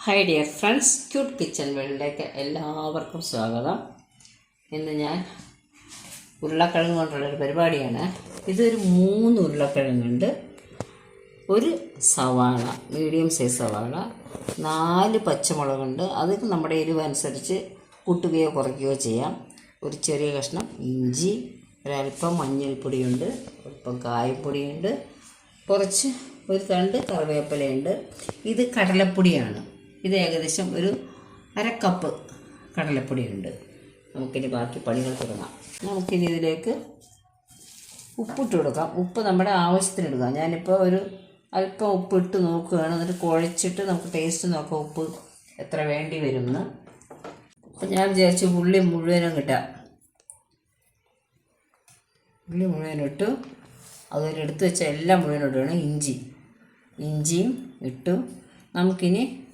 Hi dear friends cute kitchen വേൾഡിലേക്ക് എല്ലാവർക്കും സ്വാഗതം. ഇന്ന് ഞാൻ ഉരുളക്കിഴങ്ങ് കൊണ്ടുള്ളൊരു പരിപാടിയാണ്. ഇതൊരു മൂന്ന് ഉരുളക്കിഴങ്ങുണ്ട്. ഒരു സവാള മീഡിയം സൈസ് സവാള നാല് പച്ചമുളകുണ്ട്. അത് നമ്മുടെ എരിവ് അനുസരിച്ച് കൂട്ടുകയോ കുറയ്ക്കുകയോ ചെയ്യാം. ഒരു ചെറിയ കഷ്ണം ഇഞ്ചി ഒരല്പം മഞ്ഞൾപ്പൊടിയുണ്ട് അല്പം കായപ്പൊടിയുണ്ട് കുറച്ച് ഒരു തണ്ട് കറിവേപ്പിലയുണ്ട്. ഇത് കടലപ്പൊടിയാണ്. ഇത് ഏകദേശം ഒരു അര കപ്പ് കടലപ്പൊടിയുണ്ട്. നമുക്കിനി ബാക്കി പണികൾ തുടങ്ങാം. നമുക്കിനി ഇതിലേക്ക് ഉപ്പിട്ട് കൊടുക്കാം. ഉപ്പ് നമ്മുടെ ആവശ്യത്തിന് എടുക്കാം ഞാനിപ്പോൾ ഒരു അല്പം ഉപ്പ് ഇട്ട് നോക്കുകയാണ്. എന്നിട്ട് കുഴച്ചിട്ട് നമുക്ക് ടേസ്റ്റ് നോക്കാം ഉപ്പ് എത്ര വേണ്ടി വരുമെന്ന്. അപ്പം ഞാൻ വിചാരിച്ചു ഉള്ളി മുഴുവനും കിട്ടാം. ഉള്ളി മുഴുവനും ഇട്ടു. അതുപോലെ എടുത്ത് വെച്ച എല്ലാം മുഴുവനും ഇടുകയാണ് ഇഞ്ചി. ഇഞ്ചിയും ഇട്ടു. നമുക്കിനി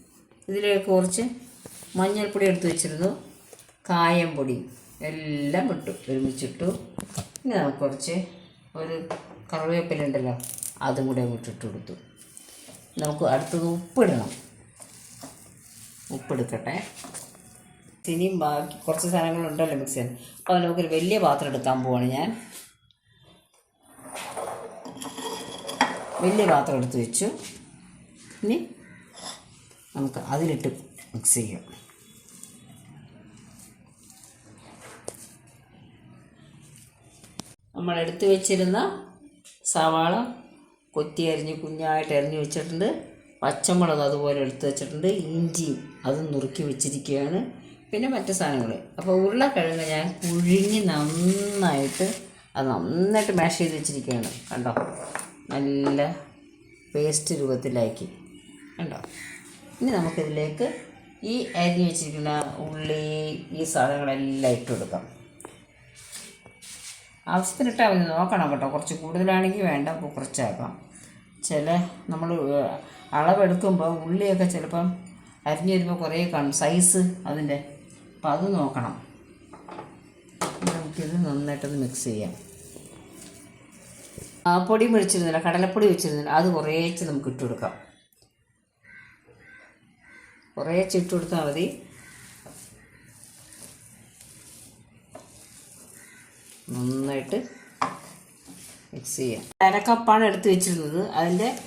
ഇതിലേക്ക് കുറച്ച് മഞ്ഞൾപ്പൊടി എടുത്ത് വെച്ചിരുന്നു. കായം പൊടി. എല്ലാം ഇട്ടു. ഒരുമിച്ചിട്ടു. പിന്നെ നമുക്ക് കുറച്ച് ഒരു കറിവേപ്പില ഉണ്ടല്ലോ അതും കൂടെ അങ്ങോട്ട് ഇട്ട് കൊടുത്തു. നമുക്ക് അടുത്തത് ഉപ്പിടണം. ഉപ്പെടുക്കട്ടെ. ഇനിയും ബാക്കി കുറച്ച് സാധനങ്ങളുണ്ടല്ലോ മിക്സ് അപ്പോൾ നമുക്കൊരു വലിയ പാത്രം എടുക്കാൻ പോവാണ് ഞാൻ. വലിയ പാത്രം എടുത്ത് വെച്ചു. ഇനി നമുക്ക് അതിലിട്ട് മിക്സ് ചെയ്യാം. നമ്മൾ എടുത്തു വെച്ചിരുന്ന സവാള കൊത്തി അരിഞ്ഞ് കുഞ്ഞായിട്ട് അരിഞ്ഞ് വെച്ചിട്ടുണ്ട്. പച്ചമുളക് അതുപോലെ എടുത്ത് വെച്ചിട്ടുണ്ട്. ഇഞ്ചി അത് നുറുക്കി വെച്ചിരിക്കുകയാണ്. പിന്നെ മറ്റു സാധനങ്ങൾ. അപ്പോൾ ഉരുളക്കിഴങ്ങ് ഞാൻ പുഴുങ്ങി നന്നായിട്ട് അത് നന്നായിട്ട് മാഷ് ചെയ്ത് വെച്ചിരിക്കുകയാണ്. കണ്ടോ? നല്ല പേസ്റ്റ് രൂപത്തിലാക്കി. കണ്ടോ? ഇനി നമുക്കിതിലേക്ക് ഈ അരി വെച്ചിരിക്കുന്ന ഉള്ളി ഈ സാധനങ്ങളെല്ലാം ഇട്ട് കൊടുക്കാം. ആവശ്യത്തിനിട്ടാൽ മതി. നോക്കണം കേട്ടോ. കുറച്ച് കൂടുതലാണെങ്കിൽ വേണ്ട. അപ്പോൾ കുറച്ചാക്കാം. ചില നമ്മൾ അളവെടുക്കുമ്പോൾ ഉള്ളിയൊക്കെ ചിലപ്പം അരിഞ്ഞ് വരുമ്പോൾ കുറേ കാണും. സൈസ് അതിന്റെ. അപ്പം അത് നോക്കണം. നമുക്കിത് നന്നായിട്ടൊന്ന് മിക്സ് ചെയ്യാം. പൊടി വെച്ചിരുന്നില്ല കടലപ്പൊടി വെച്ചിരുന്നില്ല. അത് കുറേച്ച് നമുക്ക് ഇട്ട് കൊടുക്കാം. കുറേച്ച് ചിട്ട് കൊടുത്താൽ മതി. നന്നായിട്ട് മിക്സ് ചെയ്യാം. അരക്കപ്പാണ് എടുത്ത് വെച്ചിരുന്നത്. അതിന്റെ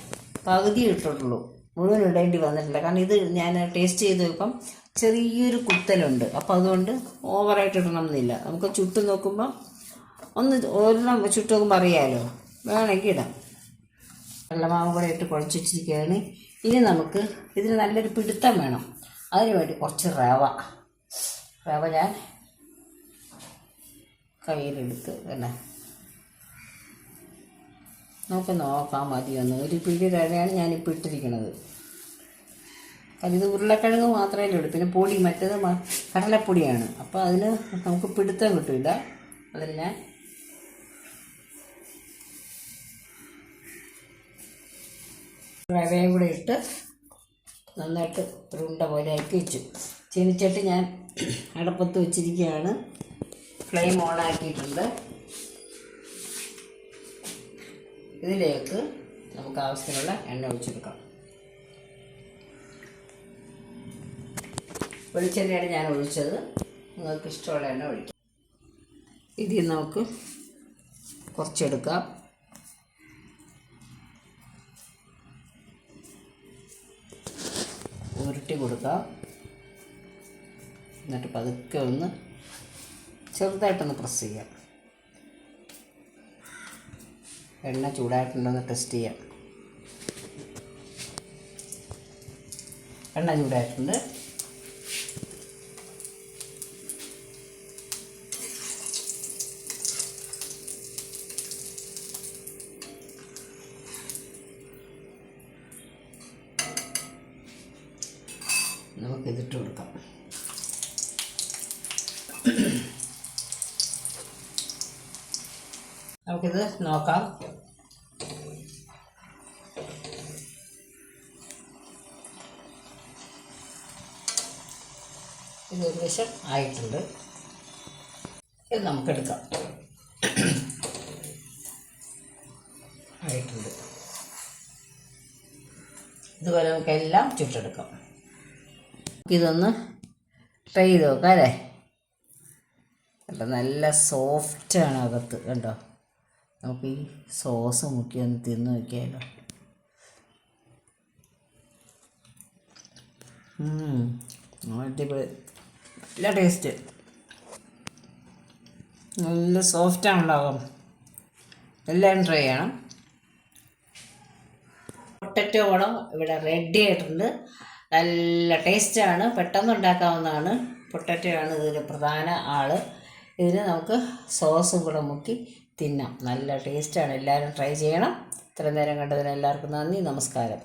പകുതി ഇട്ടിട്ടുള്ളൂ. മുഴുവൻ ഇടേണ്ടി വന്നിട്ടില്ല. കാരണം ഇത് ഞാൻ ടേസ്റ്റ് ചെയ്ത് നോക്കുമ്പം ചെറിയൊരു കുത്തലുണ്ട്. അപ്പോൾ അതുകൊണ്ട് ഓവറായിട്ട് ഇടണം എന്നില്ല നമുക്ക് ചുട്ട് നോക്കുമ്പോൾ ഒന്ന് ഒരെണ്ണം ചുട്ട് നോക്കുമ്പോൾ അറിയാമല്ലോ വേണമെങ്കിൽ ഇടാം. വെള്ളമാവ് കൂടെ ഇട്ട് കുഴച്ച് വെച്ചിരിക്കുകയാണ്. ഇനി നമുക്ക് ഇതിന് നല്ലൊരു പിടുത്തം വേണം. അതിന് വേണ്ടി കുറച്ച് റവ. റവ ഞാൻ കയ്യിലെടുത്ത് അല്ലേ നമുക്ക് നോക്കാം മതിയൊന്ന്. ഒരു പിടി റവയാണ് ഞാനിപ്പോൾ ഇട്ടിരിക്കുന്നത്. കാരണം ഇത് ഉരുളക്കിഴങ്ങ് മാത്രമേ ഉള്ളൂ. പിന്നെ പൊടി മറ്റേത് കടലപ്പൊടിയാണ്. അപ്പോൾ അതിന് നമുക്ക് പിടുത്തം കിട്ടില്ല അതിൽ ഞാൻ റവയും കൂടെ ഇട്ട് നന്നായിട്ട് ഒരു ഉണ്ട പോലെ ആക്കി വെച്ചു. ചീനിച്ചട്ടി ഞാൻ അടപ്പത്ത് വെച്ചിരിക്കുകയാണ്. ഫ്ലെയിം ഓൺ ആക്കിയിട്ടുണ്ട്. ഇതിലേക്ക് നമുക്ക് ആവശ്യത്തിനുള്ള എണ്ണ ഒഴിച്ചെടുക്കാം. വെളിച്ചെണ്ണയാണ് ഞാൻ ഒഴിച്ചത്. നിങ്ങൾക്ക് ഇഷ്ടമുള്ള എണ്ണ ഒഴിക്കാം. ഇതിൽ നമുക്ക് കുറച്ചെടുക്കാം. ഉരുട്ടി കൊടുക്കുക. എന്നിട്ട് പതുക്കെ ഒന്ന് ചെറുതായിട്ടൊന്ന് പ്രസ് ചെയ്യാം എണ്ണ ചൂടായിട്ടുണ്ടെന്ന് ടെസ്റ്റ് ചെയ്യാം എണ്ണ ചൂടായിട്ടുണ്ട്. നമുക്കിതിട്ട് കൊടുക്കാം. നമുക്കിത് നോക്കാം. ഇത് വശം ആയിട്ടുണ്ട്. ഇത് നമുക്കെടുക്കാം. ആയിട്ടുണ്ട്. ഇതുപോലെ നമുക്കെല്ലാം ചുട്ടെടുക്കാം. ഇതൊന്ന് ട്രൈ ചെയ്ത് നോക്കാം അല്ലേ? കണ്ടോ നല്ല സോഫ്റ്റാണ് അകത്ത് കണ്ടോ? നമുക്ക് ഈ സോസ് മുക്കി ഒന്ന് തിന്ന് നോക്കിയാലോ. നല്ല ടേസ്റ്റ് നല്ല സോഫ്റ്റാണല്ലോ അകം എല്ലാവരും ട്രൈ ചെയ്യണം. പൊട്ടറ്റോ വടം ഇവിടെ റെഡി ആയിട്ടുണ്ട്. നല്ല ടേസ്റ്റാണ്. പെട്ടെന്ന് ഉണ്ടാക്കാവുന്നതാണ് പൊട്ടറ്റയാണ് ഇതിൽ പ്രധാന ആൾ ഇതിന് നമുക്ക് സോസും കൂടെ മുക്കി തിന്നാം. നല്ല ടേസ്റ്റാണ്. എല്ലാവരും ട്രൈ ചെയ്യണം. ഇത്രയും നേരം കണ്ടതിന് എല്ലാവർക്കും നന്ദി. നമസ്കാരം.